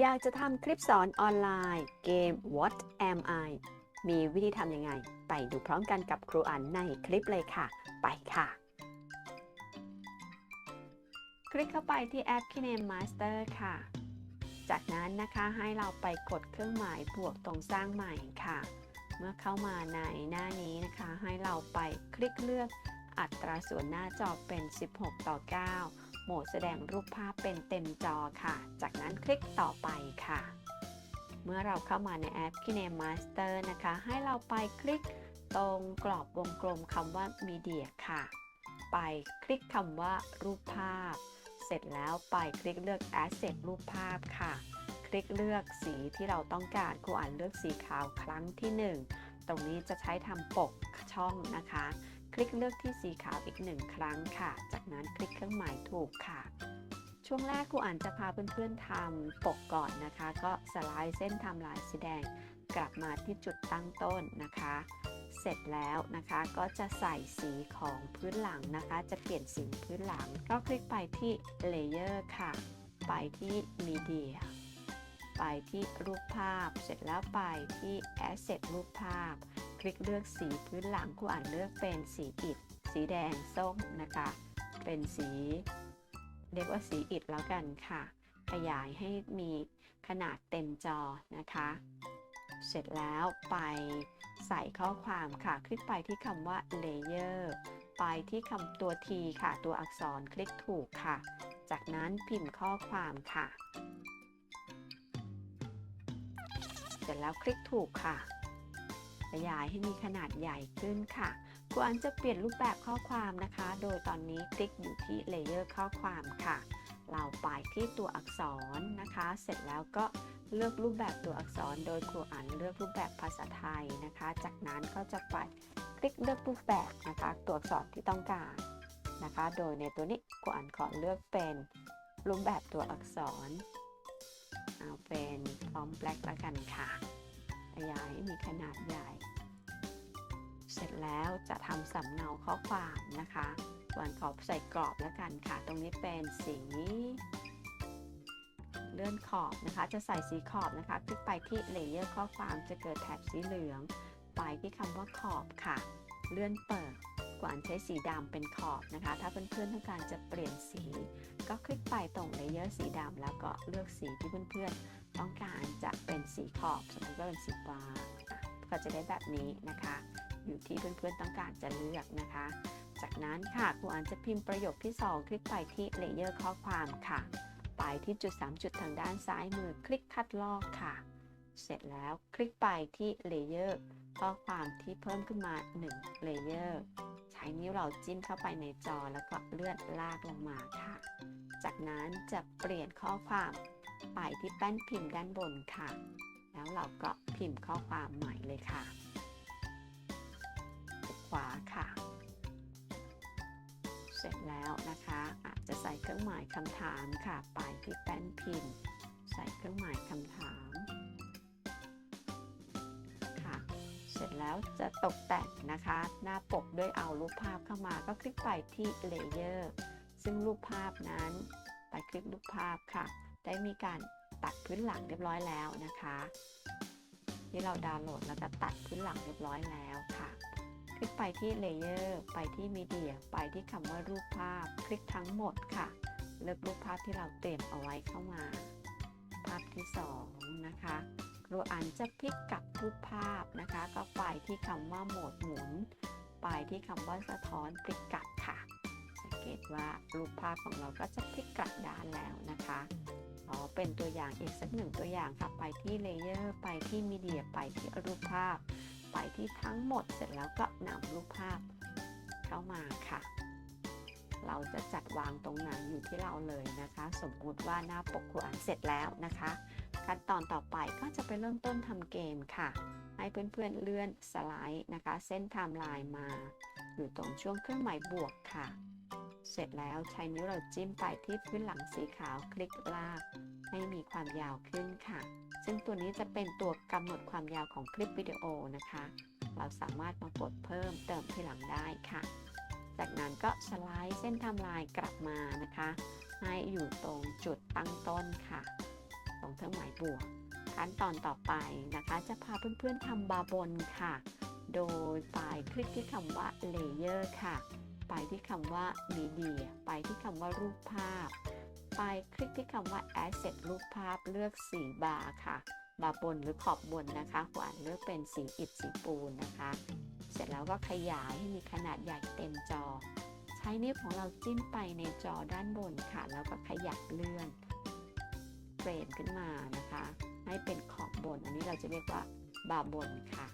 อยากจะทำคลิปสอนออนไลน์เกม What Am I มีวิธีทำยังไง ไปดูพร้อมกันกับครูอันในคลิปเลยค่ะ ไปค่ะ คลิกเข้าไปที่แอป Kiname Master ค่ะ จากนั้นนะคะให้เราไปกดเครื่องหมายบวกตรงสร้างใหม่ค่ะ เมื่อเข้ามาในหน้านี้นะคะ ให้เราไปคลิกเลือกอัตราส่วนหน้าจอเป็น 16 ต่อ 9 โหมดแสดงรูปภาพเป็นเต็มจอค่ะ จากนั้นคลิกต่อไปค่ะ เมื่อเราเข้ามาในแอป Kinem Master นะคะ ให้เราไปคลิกตรงกรอบวงกลมคำว่า Media ค่ะ ไปคลิกคำว่ารูปภาพ เสร็จแล้วไปคลิกเลือก Asset รูปภาพค่ะ คลิกเลือกสีที่เราต้องการครูอ่านเลือกสีขาวครั้งที่ 1 ตรงนี้จะใช้ทำปกช่องนะคะ คลิกเลือกที่สีขาวอีกหนึ่งครั้งค่ะ จากนั้นคลิกเครื่องหมายถูกค่ะ ช่วงแรกครูอ่านจะพาเพื่อนๆทำปกก่อนนะคะ ก็สไลด์เส้นทำลายสีแดงกลับมาที่จุดตั้งต้นนะคะ เสร็จแล้วนะคะก็จะใส่สีของพื้นหลังนะคะ จะเปลี่ยนสีพื้นหลัง ก็คลิกไปที่ Layer ค่ะ ไปที่ Media ไปที่รูปภาพ เสร็จแล้วไปที่ Asset รูปภาพ คลิกเลือกสีพื้นหลังครูอ่านเลือกเป็นสีอิฐ สีแดงส้มนะคะ เป็นสีเรียกว่าสีอิฐแล้วกันค่ะ ขยายให้มีขนาดเต็มจอนะคะ เสร็จแล้วไปใส่ข้อความค่ะ คลิกไปที่คำว่า layer ไปที่คำตัว T ค่ะ ตัวอักษรคลิกถูกค่ะ จากนั้นพิมพ์ข้อความค่ะ เสร็จแล้วคลิกถูกค่ะ ขยายให้มีขนาดใหญ่ขึ้นค่ะควรจะเปลี่ยนรูปแบบข้อความนะคะ โดยตอนนี้คลิกอยู่ที่ Layer ข้อความค่ะ เราไปที่ตัวอักษรนะคะ เสร็จแล้วก็เลือกรูปแบบตัวอักษร โดยครูอันเลือกรูปแบบภาษาไทยนะคะ จากนั้นก็จะไปคลิกเลือกรูปแบบนะคะ ตัวอักษรที่ต้องการนะคะ โดยในตัวนี้ครูอันขอเลือกเป็นรูปแบบตัวอักษร เอาเป็นพร้อมแบล็กแล้วกันค่ะ ขยายมีขนาดใหญ่ เสร็จแล้วจะทำสำเนาข้อความนะคะวันขอใส่กรอบแล้วกันค่ะ ตรงนี้เป็นสีเลื่อนขอบนะคะ จะใส่สีขอบนะคะ คลิกไปที่เลเยอร์ข้อความจะเกิดแถบสีเหลือง ไปที่คำว่าขอบค่ะ เลื่อนเปิดกวานใช้สีดำเป็นขอบนะคะ ถ้าเพื่อนๆต้องการจะเปลี่ยนสี ก็คลิกไปตรงเลเยอร์สีดำแล้วก็เลือกสีที่เพื่อนๆ ต้องการจะเป็นสีขอบสมมติว่าเป็นสีฟ้าก็จะได้แบบนี้นะคะ อยู่ที่เพื่อนๆต้องการจะเลือกนะคะ จากนั้นค่ะครูอันจะพิมพ์ประโยคที่ 2 คลิกไปที่เลเยอร์ข้อความค่ะ ไปที่จุด 3 จุดทางด้านซ้ายมือคลิกคัดลอกค่ะ เสร็จแล้วคลิกไปที่เลเยอร์ข้อความที่เพิ่มขึ้นมา1เลเยอร์ใช้นิ้วเราจิ้มเข้าไปในจอแล้วก็เลื่อนลากลงมาค่ะ จากนั้นจะเปลี่ยนข้อความ ไปที่แป้นพิมพ์ด้านบนค่ะ แล้วเราก็พิมพ์ข้อความใหม่เลยค่ะ ขวาค่ะ เสร็จแล้วนะคะ อาจจะใส่เครื่องหมายคำถามค่ะ ไปที่แป้นพิมพ์ ใส่เครื่องหมายคำถามค่ะเสร็จแล้วจะตกแต่งนะคะ หน้าปกด้วยเอารูปภาพเข้ามาก็คลิกไปที่ Layer ซึ่งรูปภาพนั้น ไปคลิกรูปภาพค่ะ ได้มีการตัดพื้นหลังเรียบร้อยแล้วนะคะที่เราดาวน์โหลดแล้วก็ตัดพื้นหลังเรียบร้อยแล้วค่ะ คลิกไปที่ Layer ไปที่ Media ไปที่คำว่ารูปภาพ คลิกทั้งหมดค่ะ เลือกรูปภาพที่เราเตรียมเอาไว้เข้ามา ภาพที่ 2 นะคะรูอันจะพลิกกลับรูปภาพนะคะ ก็ไปที่คำว่าโหมดหมุน ไปที่คำว่าสะท้อนพลิกกลับค่ะ สังเกตว่ารูปภาพของเราก็จะพลิกกลับด้านแล้วนะคะ อเป็นตัวอย่างอีกสักหนึ่งตัวอย่างค่ะ ไปที่ Layer ไปที่ Media ไปที่รูปภาพ ไปที่ทั้งหมดเสร็จแล้วก็นำรูปภาพเข้ามาค่ะ เราจะจัดวางตรงไหนอยู่ที่เราเลยนะคะ สมมติว่าหน้าปกครูอ่านเสร็จแล้วนะคะ ขั้นตอนต่อไปก็จะไปเริ่มต้นทำเกมค่ะ ให้เพื่อนๆเลื่อนสไลด์นะคะ เส้นไทม์ไลน์มา อยู่ตรงช่วงเครื่องหมายบวกค่ะ เสร็จแล้วใช้นิ้วเราจิ้มไปที่พื้นหลังสีขาวคลิกลากให้มีความยาวขึ้นค่ะ ซึ่งตัวนี้จะเป็นตัวกำหนดความยาวของคลิปวิดีโอนะคะ เราสามารถมากดเพิ่มเติมที่หลังได้ค่ะ จากนั้นก็สไลด์เส้นทม์ไลน์กลับมานะคะ ให้อยู่ตรงจุดตั้งต้นค่ะ ตรงเครื่องหมายบวก ขั้นตอนต่อไปนะคะ จะพาเพื่อนๆทำบาร์บนค่ะ โดยไปคลิกที่คำว่า Layer ค่ะ ไปที่คำว่า Media ไปที่คำว่ารูปภาพ ไปคลิกที่คำว่า Asset รูปภาพเลือกสีบาร์ค่ะ บาร์บนหรือขอบบนนะคะขวานเลือกเป็นสีอิฐสีปูนนะคะ เสร็จแล้วก็ขยายให้มีขนาดใหญ่เต็มจอ ใช้นิ้วของเราจิ้มไปในจอด้านบนค่ะ แล้วก็ขยับเลื่อนเฟรมขึ้นมานะคะ ให้เป็นขอบบน อันนี้เราจะเรียกว่าบาร์บนค่ะ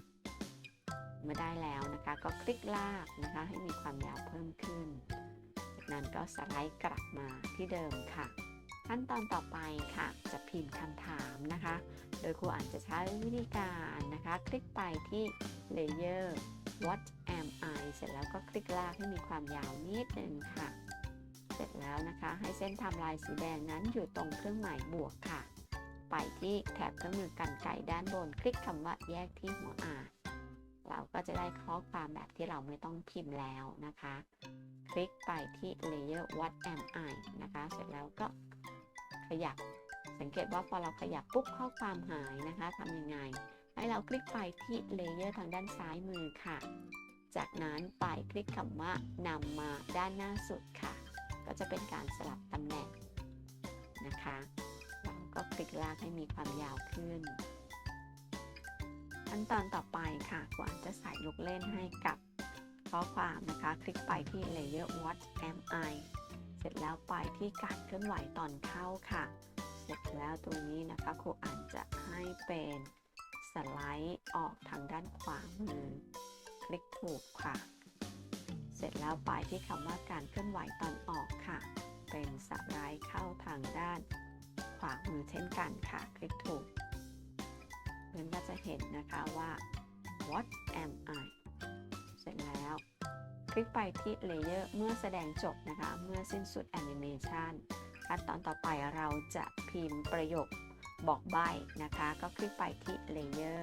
เมื่อได้แล้วนะคะก็คลิกลากนะคะให้มีความยาวเพิ่มขึ้น จากนั้นก็สไลด์กลับมาที่เดิมค่ะ ขั้นตอนต่อไปค่ะ จะพิมพ์คำถามนะคะ โดยครูอ่านจะใช้วิธีการนะคะ คลิกไปที่ Layer What am I เสร็จแล้วก็คลิกลากให้มีความยาวนิดนึงค่ะ เสร็จแล้วนะคะให้เส้นทำลายสีแดงนั้นอยู่ตรงเครื่องหมายบวกค่ะ ไปที่แถบเครื่องมือกันไก่ด้านบน คลิกคำว่าแยกที่หัวอ่าน เราก็จะได้ข้อความแบบที่เราไม่ต้องพิมพ์แล้วนะคะ คลิกไปที่ Layer What am I นะคะ เสร็จแล้วก็ขยับ สังเกตว่าพอเราขยับปุ๊บข้อความหายนะคะทำยังไง ให้เราคลิกไปที่เลเยอร์ทางด้านซ้ายมือค่ะ จากนั้นไปคลิกคำว่านำมาด้านหน้าสุดค่ะ ก็จะเป็นการสลับตำแหน่งนะคะ เราก็คลิกลากให้มีความยาวขึ้น ขั้นตอนต่อไปค่ะกว่าจะใส่ลูกเล่นให้กับข้อความนะคะ คลิกไปที่ Layer What am I เสร็จแล้วไปที่การเคลื่อนไหวตอนเข้าค่ะ เสร็จแล้วตรงนี้นะคะครูอ่านจะให้เป็นสไลด์ออกทางด้านขวามือ คลิกถูกค่ะ เสร็จแล้วไปที่คำว่าการเคลื่อนไหวตอนออกค่ะ เป็นสไลด์เข้าทางด้านขวามือเช่นกันค่ะ คลิกถูก พื่อนก็จะเห็นนะคะว่า what am I เสร็จแล้ว คลิกไปที่ Layer เมื่อแสดงจบนะคะ เมื่อสิ้นสุดแอนิเมชันขั้นตอนต่อไปเราจะพิมพ์ประโยคบอกใบ้นะคะ ก็คลิกไปที่ Layer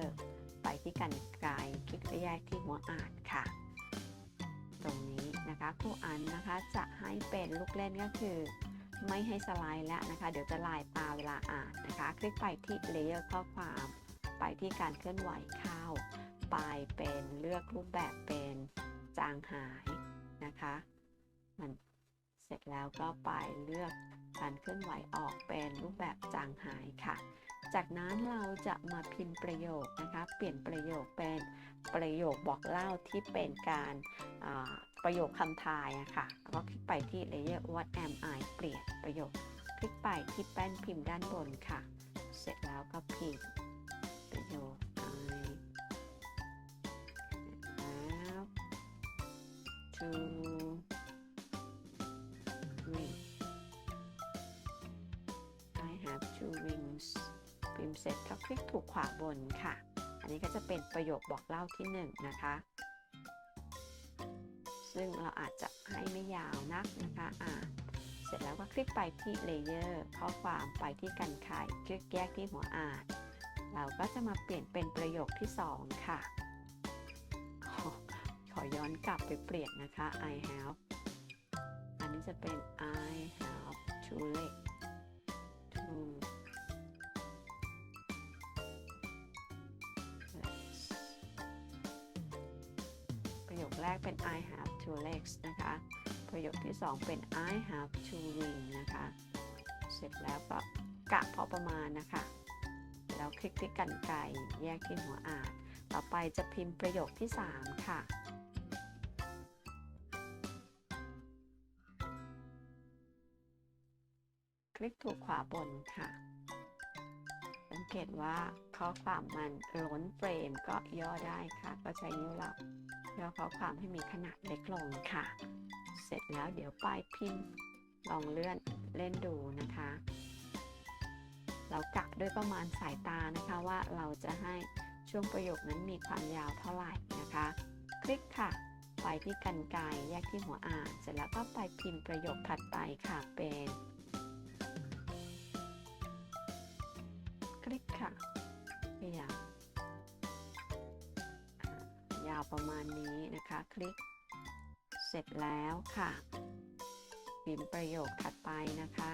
ไปที่กันไกลคลิกไปแยกที่หัวอ่านค่ะ ตรงนี้นะคะครูอันนะคะจะให้เป็นลูกเล่นก็คือ ไม่ให้สไลด์แล้วนะคะ เดี๋ยวจะลายตาเวลาอ่านนะคะ คลิกไปที่ Layer ข้อความ ไปที่การเคลื่อนไหวเข้าไปเป็นเลือกรูปแบบเป็นจางหายนะคะ มันเสร็จแล้วก็ไปเลือกการเคลื่อนไหวออกเป็นรูปแบบจางหายค่ะ จากนั้นเราจะมาพิมพ์ประโยคนะคะ เปลี่ยนประโยคเป็นประโยคบอกเล่าที่เป็นการประโยคคำทายอะค่ะก็คลิกไปที่ Layer What am I เปลี่ยนประโยค คลิกไปที่แป้นพิมพ์ด้านบนค่ะ เสร็จแล้วก็พิมพ์ ประโยค I have two wings I have two wings พิมพ์เสร็จก็คลิกถูกขวาบนค่ะ อันนี้ก็จะเป็นประโยคบอกเล่าที่หนึ่งนะคะ ซึ่งเราอาจจะให้ไม่ยาวนักนะคะอ่าเสร็จแล้วก็คลิกไปที่ Layer ข้อความไปที่กันไขคลิกแยกที่หัวอ่าน เราก็จะมาเปลี่ยนเป็นประโยคที่ 2 ค่ะขอขอย้อนกลับไปเปลี่ยนนะคะ I have อันนี้จะเป็น I have two legs two legs ประโยคแรกเป็น I have two legs นะคะ ประโยคที่ 2 เป็น I have two wings นะคะ เสร็จแล้วก็กะพอประมาณนะคะ แล้วคลิกที่กันไกรแยกที่หัวอ่าน ต่อไปจะพิมพ์ประโยคที่ 3 ค่ะ คลิกถูกขวาบนค่ะ สังเกตว่าข้อความมันล้นเฟรมก็ย่อได้ค่ะ ก็ใช้นิ้วเราย่อข้อความให้มีขนาดเล็กลงค่ะ เสร็จแล้วเดี๋ยวปลายพิมพ์ลองเลื่อนเล่นดูนะคะ เรากะด้วยประมาณสายตานะคะว่าเราจะให้ช่วงประโยคนั้นมีความยาวเท่าไหร่นะคะ คลิกค่ะ ไปที่กันไกแยกที่หัวอ่าน เสร็จแล้วก็ไปพิมพ์ประโยคถัดไปค่ะเป็น คลิกค่ะพยายามอ่ายาวประมาณนี้นะคะ คลิก เสร็จแล้วค่ะพิมพ์ประโยคถัดไปนะคะ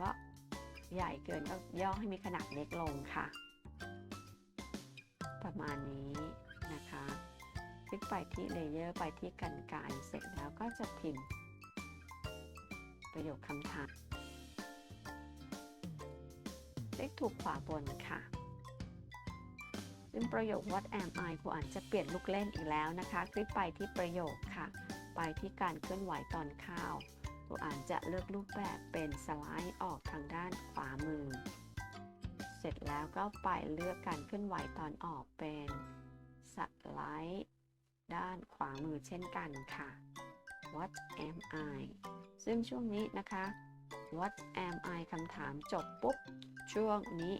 ก็ใหญ่เกินก็ย่อให้มีขนาดเล็กลงค่ะ ประมาณนี้นะคะคลิกไปที่เลเยอร์ไปที่กันไกเสร็จแล้วก็จะพิมพ์ ประโยคคำถามคลิกถูกขวาบนค่ะซึ่งประโยค what am I ครูอ่านจะเปลี่ยนลูกเล่นอีกแล้วนะคะ คลิกไปที่ประโยคค่ะ ไปที่การเคลื่อนไหวตอนข้าว ครูอ่านจะเลือกรูปแบบเป็นสไลด์ออกทางด้านขวามือ เสร็จแล้วก็ไปเลือกการเคลื่อนไหวตอนออกเป็นสไลด์ด้านขวามือเช่นกันค่ะ what am I ซึ่งช่วงนี้นะคะ what am I คำถามจบปุ๊บ ช่วงนี้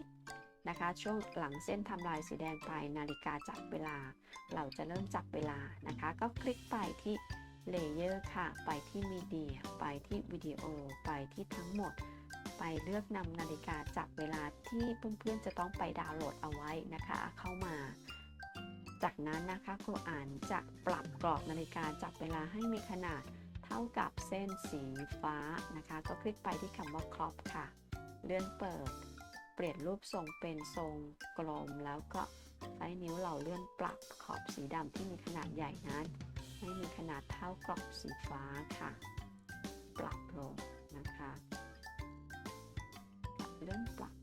นะคะ ช่วงหลังเส้นทำลายสีแดงไปนาฬิกาจับเวลา เราจะเริ่มจับเวลานะคะ ก็คลิกไปที่ เลเยอร์ค่ะ ไปที่มีเดีย ไปที่วิดีโอ ไปที่ทั้งหมด ไปเลือกนำนาฬิกาจับเวลาที่เพื่อนๆจะต้องไปดาวน์โหลดเอาไว้นะคะ เข้ามา จากนั้นนะคะครูอ่านจะปรับกรอบนาฬิกาจับเวลาให้มีขนาดเท่ากับเส้นสีฟ้านะคะ ก็คลิกไปที่คำว่า crop ค่ะ เลื่อนเปิด เปลี่ยนรูปทรงเป็นทรงกลมแล้วก็ใช้นิ้วเราเลื่อนปรับขอบสีดำที่มีขนาดใหญ่นั้น ให้มีขนาดเท่ากรอบสีฟ้าค่ะ ปรับลงนะคะเลื่อนปรับ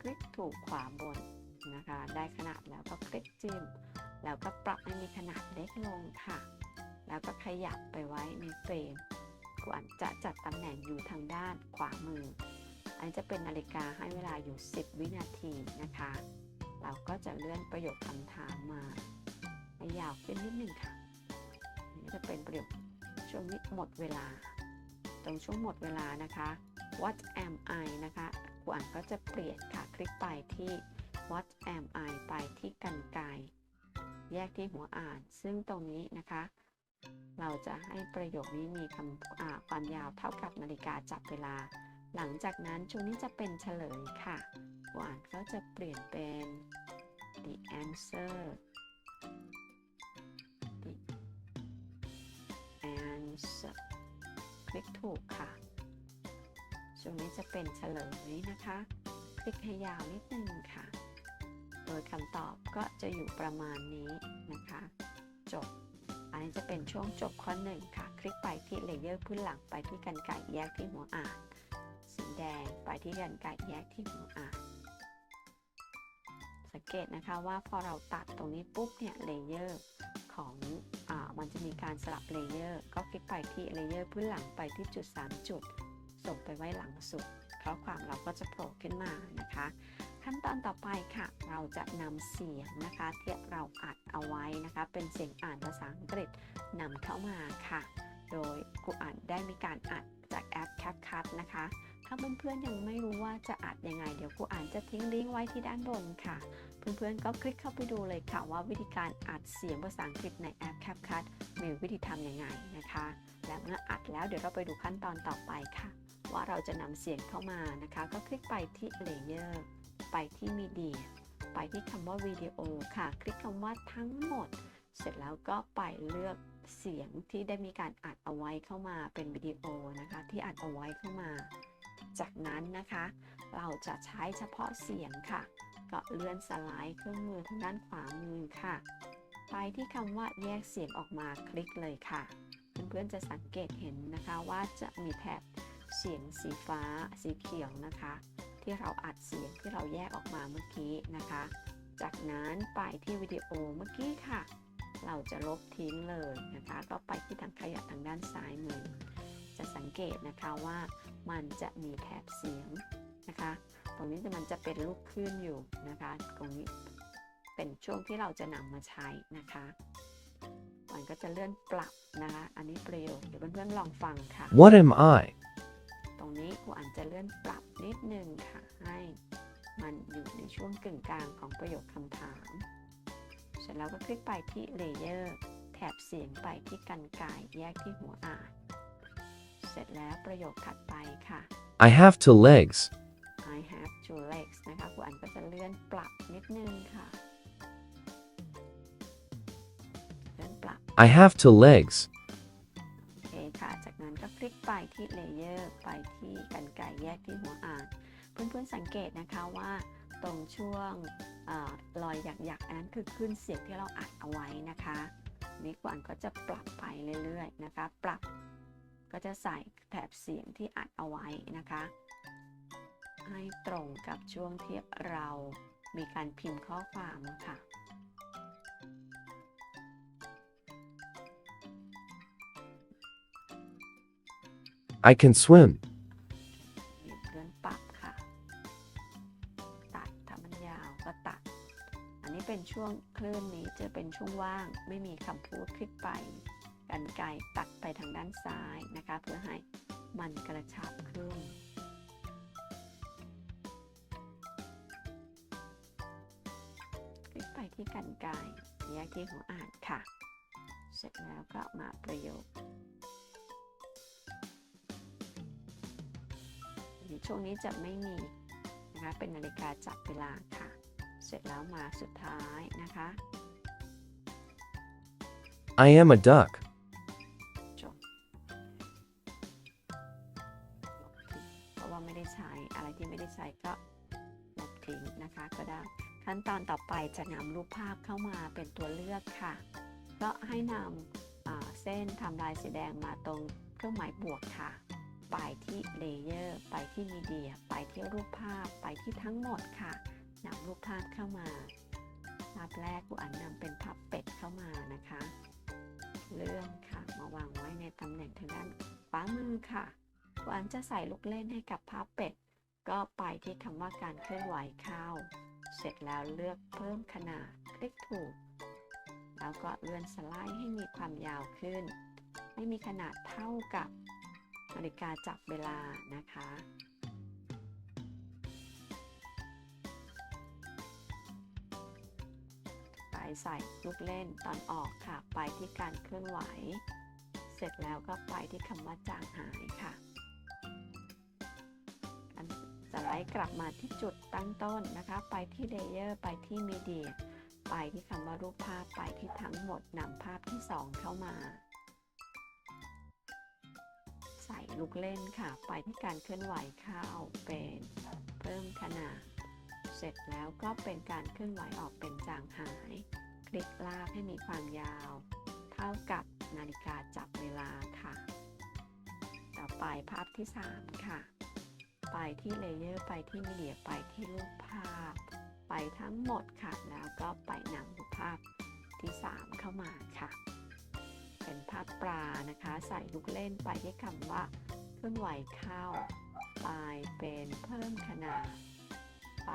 คลิกถูกขวาบนนะคะ ได้ขนาดแล้วก็คลิกจิ้ม แล้วก็ปรับให้มีขนาดเล็กลงค่ะ แล้วก็ขยับไปไว้ในเฟรมกวนจะจัดตำแหน่งอยู่ทางด้านขวามือ อันนี้จะเป็นนาฬิกาให้เวลาอยู่ 10 วินาทีนะคะ เราก็จะเลื่อนประโยคคำถามมา ยาวขึ้นนิดนึงค่ะนนี้จะเป็นประโยคช่วงนี้หมดเวลา ตรงช่วงหมดเวลานะคะ what am I นะคะครูอ่านก็จะเปลี่ยนค่ะ คลิกไปที่ what am I ไปที่กันไกแยกที่หัวอ่าน ซึ่งตรงนี้นะคะ เราจะให้ประโยคนี้มีคำความยาวเท่ากับนาฬิกาจับเวลา หลังจากนั้นช่วงนี้จะเป็นเฉลยค่ะครูอ่านก็จะเปลี่ยนเป็น the answer news คลิกถูกค่ะช่วงนี้จะเป็นเฉลยนะคะ คลิกให้ยาวนิดนึงค่ะ โดยคำตอบก็จะอยู่ประมาณนี้นะคะ จบ อันนี้จะเป็นช่วงจบข้อหนึ่งค่ะ คลิกไปที่เลเยอร์พื้นหลังไปที่กันไก่แยกที่หัวอ่าน สีแดงไปที่กันไก่แยกที่หัวอ่าน สังเกตนะคะว่าพอเราตัดตรงนี้ปุ๊บเนี่ยเลเยอร์ของ มันจะมีการสลับเลเยอร์ ก็คลิกไปที่เลเยอร์พื้นหลังไปที่จุด 3 จุด ส่งไปไว้หลังสุดข้อความเราก็จะโผล่ขึ้นมานะคะ ขั้นตอนต่อไปค่ะ เราจะนำเสียงนะคะที่เราอัดเอาไว้นะคะ เป็นเสียงอ่านภาษาอังกฤษนำเข้ามาค่ะ โดยครูอ่านได้มีการอัดจากแอป CapCut นะคะาเพื่อนๆยังไม่รู้ว่าจะอัดยังไง เดี๋ยวครูอ่านจะทิ้งลิงก์ไว้ที่ด้านบนค่ะ เพื่อนๆก็คลิกเข้าไปดูเลยค่ะว่าวิธีการอัดเสียงภาษาอังกฤษในแอป CapCut มีวิธีทำยังไงนะคะ และเมื่ออัดแล้วเดี๋ยวเราไปดูขั้นตอนต่อไปค่ะ ว่าเราจะนำเสียงเข้ามานะคะ ก็คลิกไปที่ Layer ไปที่ Media ไปที่คำว่าวิดีโอค่ะ คลิกคำว่าทั้งหมด เสร็จแล้วก็ไปเลือกเสียงที่ได้มีการอัดเอาไว้เข้ามาเป็นวิดีโอนะคะ ที่อัดเอาไว้เข้ามา จากนั้นนะคะ เราจะใช้เฉพาะเสียงค่ะ ก็เลื่อนสไลด์เครื่องมือทางด้านขวามือค่ะ ไปที่คำว่าแยกเสียงออกมาคลิกเลยค่ะ เพื่อนๆจะสังเกตเห็นนะคะว่าจะมีแถบเสียงสีฟ้าสีเขียวนะคะ ที่เราอัดเสียงที่เราแยกออกมาเมื่อกี้นะคะ จากนั้นไปที่วิดีโอเมื่อกี้ค่ะ เราจะลบทิ้งเลยนะคะ ก็ไปที่ทางขยับทางด้านซ้ายมือ จะสังเกตนะคะว่ามันจะมีแถบเสียงนะคะ ตรงนี้จะมันจะเป็นลูกคลื่นอยู่นะคะ ตรงนี้เป็นช่วงที่เราจะนำมาใช้นะคะ มันก็จะเลื่อนปรับนะคะ อันนี้ประโยคเดี๋ยวเพื่อนๆลองฟังค่ะ What am I? ตรงนี้ครูอ่านจะเลื่อนปรับนิดนึงค่ะ ให้มันอยู่ในช่วงกึ่งกลางของประโยคคำถาม เสร็จแล้วก็คลิกไปที่เลเยอร์แถบเสียงไปที่กันไก่แยกที่หัวอ่าน เสร็จแล้วประโยคถัดไปค่ะ I have two legs. I have two legs นะคะครูอ่านก็จะเลื่อนปรับนิดนึงค่ะ เลื่อนปรับ I have two legs. โอเคค่ะ จากนั้นก็คลิกไปที่เลเยอร์ไปที่กันไก่แยกที่หัวอ่าน เพื่อนๆสังเกตนะคะว่าตรงช่วงเออรอยหยักๆอันนั้นคือขึ้นเสียงที่เราอัดเอาไว้นะคะ นี่กวางก็จะปรับไปเรื่อยๆนะคะ ปรับ ก็จะใส่แถบเสียงที่อัดเอาไว้นะคะ ให้ตรงกับช่วงที่เรามีการพิมพ์ข้อความค่ะ I can swim. เลื่อนปรับค่ะ ตัดถ้ามันยาวก็ตัด อันนี้เป็นช่วงคลื่นนี้จะเป็นช่วงว่างไม่มีคำพูดคลิกไป กันไกตัดไปทางด้านซ้ายนะคะ เพื่อให้มันกระชับขึ้น คลิกไปที่กันไกแยกที่หัวอ่านค่ะ เสร็จแล้วก็มาประโยคช่วงนี้จะไม่มีนะคะเป็นนาฬิกาจับเวลาค่ะ เสร็จแล้วมาสุดท้ายนะคะ I am a duck. ใช้ก็ลบทิ้งนะคะก็ได้ ขั้นตอนต่อไปจะนำรูปภาพเข้ามาเป็นตัวเลือกค่ะ ก็ให้นำเส้นทำลายสีแดงมาตรงเครื่องหมายบวกค่ะ ไปที่เลเยอร์ไปที่มีเดีย ไปที่รูปภาพไปที่ทั้งหมดค่ะนำรูปภาพเข้ามาภาพแรกกูอันนำเป็นภาพเป็ดเข้ามานะคะเลื่อนค่ะมาวางไว้ในตำแหน่งทางด้านขวามือค่ะกูอันจะใส่ลูกเล่นให้กับภาพเป็ด ก็ไปที่คำว่าการเคลื่อนไหวเข้า เสร็จแล้วเลือกเพิ่มขนาด คลิกถูก แล้วก็เลื่อนสไลด์ให้มีความยาวขึ้นให้มีขนาดเท่ากับนาฬิกาจับเวลานะคะ ไปใส่ลูกเล่นตอนออกค่ะ ไปที่การเคลื่อนไหว เสร็จแล้วก็ไปที่คำว่าจางหายค่ะ ไลด์กลับมาที่จุดตั้งต้นนะคะ ไปที่เลเยอร์ไปที่มีเดียไปที่คำว่ารูปภาพไปที่ทั้งหมดนำภาพที่ 2 เข้ามา ใส่ลูกเล่นค่ะ ไปที่การเคลื่อนไหวเข้าเป็นเพิ่มขนาด เสร็จแล้วก็เป็นการเคลื่อนไหวออกเป็นจางหาย คลิกลากให้มีความยาว เท่ากับนาฬิกาจับเวลาค่ะ ต่อไปภาพที่ 3 ค่ะ ไปที่เลเยอร์ไปที่มีเดียไปที่รูปภาพ ไปทั้งหมดค่ะ แล้วก็ไปนำรูปภาพที่ 3 เข้ามาค่ะ เป็นภาพปลานะคะ ใส่ลูกเล่นไปที่คำว่าเคลื่อนไหวเข้า ไปเป็นเพิ่มขนาด ไป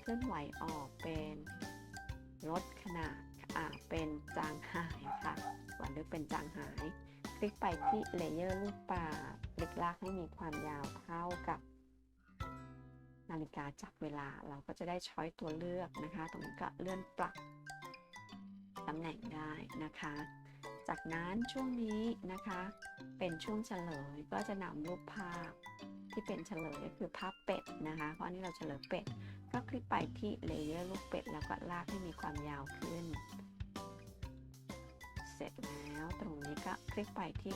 เคลื่อนไหวออกเป็นลดขนาดอ่าเป็นจางหายค่ะวันเลือกเป็นจางหาย คลิกไปที่เลเยอร์รูปปลาคลิกลากให้มีความยาวเท่ากับ นาฬิกาจับเวลาเราก็จะได้ช้อยตัวเลือกนะคะ ตรงนี้ก็เลื่อนปรับตำแหน่งได้นะคะ จากนั้นช่วงนี้นะคะ เป็นช่วงเฉลยก็จะนำรูปภาพที่เป็นเฉลยก็คือภาพเป็ดนะคะ เพราะนนี้เราเฉลยเป็ด ก็คลิกไปที่เลเยอร์รูปเป็ดแล้วก็ลากให้มีความยาวขึ้น เสร็จแล้วตรงนี้ก็คลิกไปที่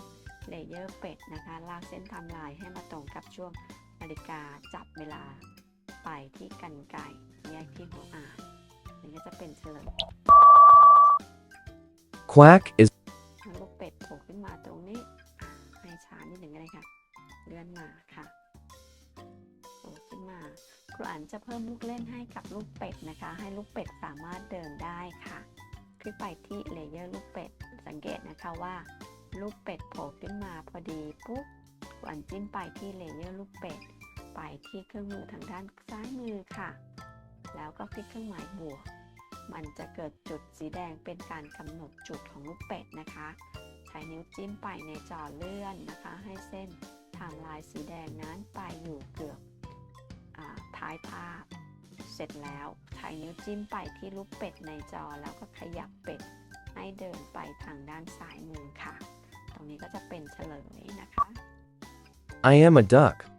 เลเยอร์เป็ดนะคะ ลากเส้นไทม์ไลน์ให้มาตรงกับช่วงนาฬิกาจับเวลา ไปที่กันไก่แยกที่หัวอ่านนี่ก็จะเป็นเฉลย Quack is ลูกเป็ดโผล่ขึ้นมาตรงนี้อะให้ช้านิดหนึ่งก็ได้ค่ะ เลื่อนมาค่ะโผล่ขึ้นมา ครูอันจะเพิ่มลูกเล่นให้กับลูกเป็ดนะคะ ให้ลูกเป็ดสามารถเดินได้ค่ะคลิกไปที่เลเยอร์ลูกเป็ด สังเกตนะคะว่า ลูกเป็ดโผล่ขึ้นมาพอดีปุ๊บครูอันจิ้มไปที่เลเยอร์ลูกเป็ด ไปที่เครื่องมือทางด้านซ้ายมือค่ะ แล้วก็คลิกเครื่องหมายบวก มันจะเกิดจุดสีแดงเป็นการกำหนดจุดของลูกเป็ดนะคะ ใช้นิ้วจิ้มไปในจอเลื่อนนะคะ ให้เส้นทม์ไลน์สีแดงนั้นไปอยู่เกือบอท้ายภาพ เสร็จแล้วใช้นิ้วจิ้มไปที่ลูกเป็ดในจอแล้วก็ขยับเป็ดให้เดินไปทางด้านซ้ายมือค่ะ ตรงนี้ก็จะเป็นเฉลยนะคะ I am a duck.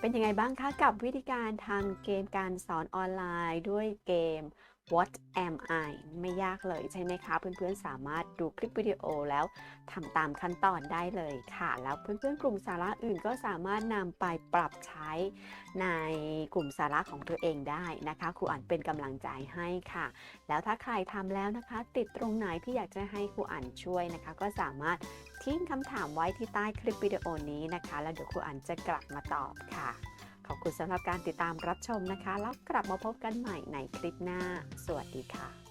เป็นยังไงบ้างคะกับวิธีการทำเกมการสอนออนไลน์ด้วยเกม what am I ไม่ยากเลยใช่ไหมคะ เพื่อนๆ สามารถดูคลิปวิดีโอแล้วทำตามขั้นตอนได้เลยค่ะ แล้วเพื่อนๆ กลุ่มสาระอื่นก็สามารถนำไปปรับใช้ในกลุ่มสาระของตัวเองได้นะคะครูอ่านเป็นกำลังใจให้ค่ะ แล้วถ้าใครทำแล้วนะคะ ติดตรงไหนที่อยากจะให้ครูอ่านช่วยนะคะ ก็สามารถ ทิ้งคำถามไว้ที่ใต้คลิปวิดีโอนี้นะคะ แล้วเดี๋ยวครูอันจะกลับมาตอบค่ะ ขอบคุณสำหรับการติดตามรับชมนะคะ แล้วกลับมาพบกันใหม่ในคลิปหน้า สวัสดีค่ะ